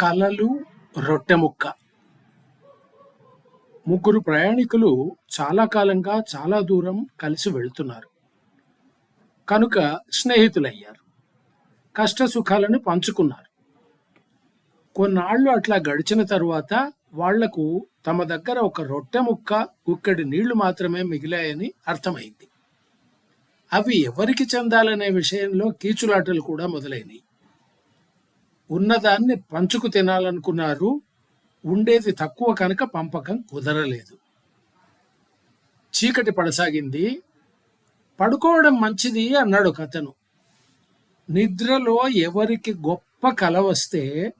కలలు రొట్టె ముక్క. ముగ్గురు ప్రయాణికులు చాలా కాలంగా చాలా దూరం కలిసి వెళుతున్నారు. కనుక స్నేహితులయ్యారు. కష్ట సుఖాలను పంచుకున్నారు. కొన్నాళ్ళు అట్లా గడిచిన తరువాత వాళ్ళకు తమ దగ్గర ఒక రొట్టె ముక్క ఉక్కడి నీళ్ళు మాత్రమే మిగిలాయని అర్థమైంది. అవి ఎవరికి చెందాలనే విషయంలో కీచులాటలు కూడా మొదలైనవి ఉన్నదాన్ని పంచుకు తినాలనుకున్నారు ఉండేది తక్కువ కనుక పంపకం కుదరలేదు. చీకటి పడసాగింది. పడుకోవడం మంచిది అన్నాడు కథను. నిద్రలో ఎవరికి గొప్ప కల వస్తే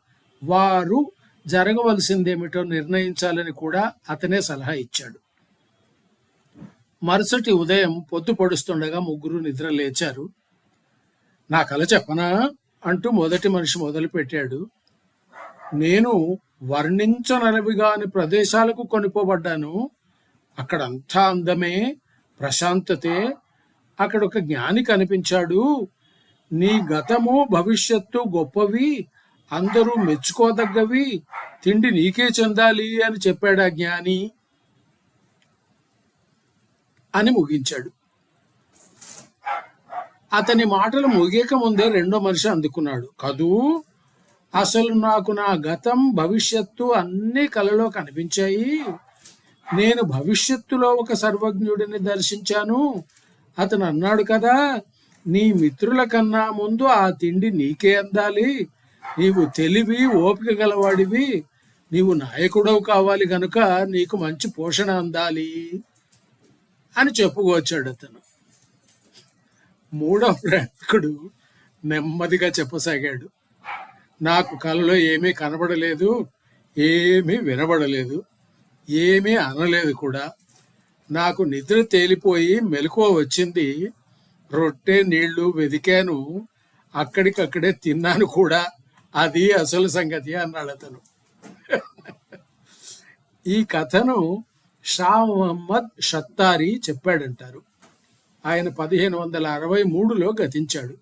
వారు జరగవలసిందేమిటో నిర్ణయించాలని కూడా అతనే సలహా ఇచ్చాడు. మరుసటి ఉదయం పొద్దు పొడుస్తుండగా ముగ్గురు నిద్ర లేచారు నా కల చెప్పనా? అంటూ మొదటి మనిషి మొదలుపెట్టాడు. నేను వర్ణించనలవిగాని ప్రదేశాలకు కొనిపోబడ్డాను. అక్కడ అంతా అందమే ప్రశాంతతే. అక్కడ ఒక జ్ఞాని కనిపించాడు. నీ గతము భవిష్యత్తు గొప్పవి అందరూ మెచ్చుకోదగ్గవి తిండి నీకే చెందాలి అని చెప్పాడు ఆ జ్ఞాని? అని ముగించాడు. అతని మాటలు ముగియక ముందే రెండో మనిషి అందుకున్నాడు. కదూ? అసలు నాకు నా గతం భవిష్యత్తు అన్ని కలలో కనిపించాయి. నేను భవిష్యత్తులో ఒక సర్వజ్ఞుడిని దర్శించాను. అతను అన్నాడు కదా నీ మిత్రుల కన్నా ముందు ఆ తిండి నీకే అందాలి. నీవు తెలివి ఓపిక గలవాడివి. నీవు నాయకుడవు కావాలి గనుక నీకు మంచి పోషణ అందాలి అని చెప్పుకోవచ్చాడు అతను. మూడవ ప్రయాణికుడు నెమ్మదిగా చెప్పసాగాడు. నాకు కలలో ఏమీ కనబడలేదు ఏమీ వినబడలేదు ఏమీ అనలేదు కూడా. నాకు నిద్ర తేలిపోయి మెలకువ వచ్చింది. రొట్టె నీళ్ళు వెదికాను. అక్కడికక్కడే తిన్నాను కూడా. అది అసలు సంగతి అన్నాడు అతను. ఈ కథను షా మహమ్మద్ షత్తారి చెప్పాడంటారు. ఆయన పదిహేను వందల అరవై మూడులో గతించాడు.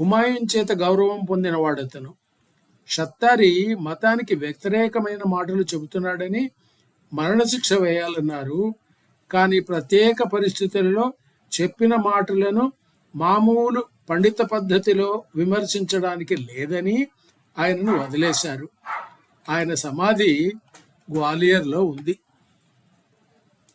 హుమాయూన్ చేత గౌరవం పొందినవాడు అతను షత్తారి మతానికి వ్యతిరేకమైన మాటలు చెబుతున్నాడని మరణశిక్ష వేయాలన్నారు. కానీ ప్రత్యేక పరిస్థితులలో చెప్పిన మాటలను మామూలు పండిత పద్ధతిలో విమర్శించడానికి లేదని ఆయనను వదిలేశారు. ఆయన సమాధి గ్వాలియర్లో ఉంది.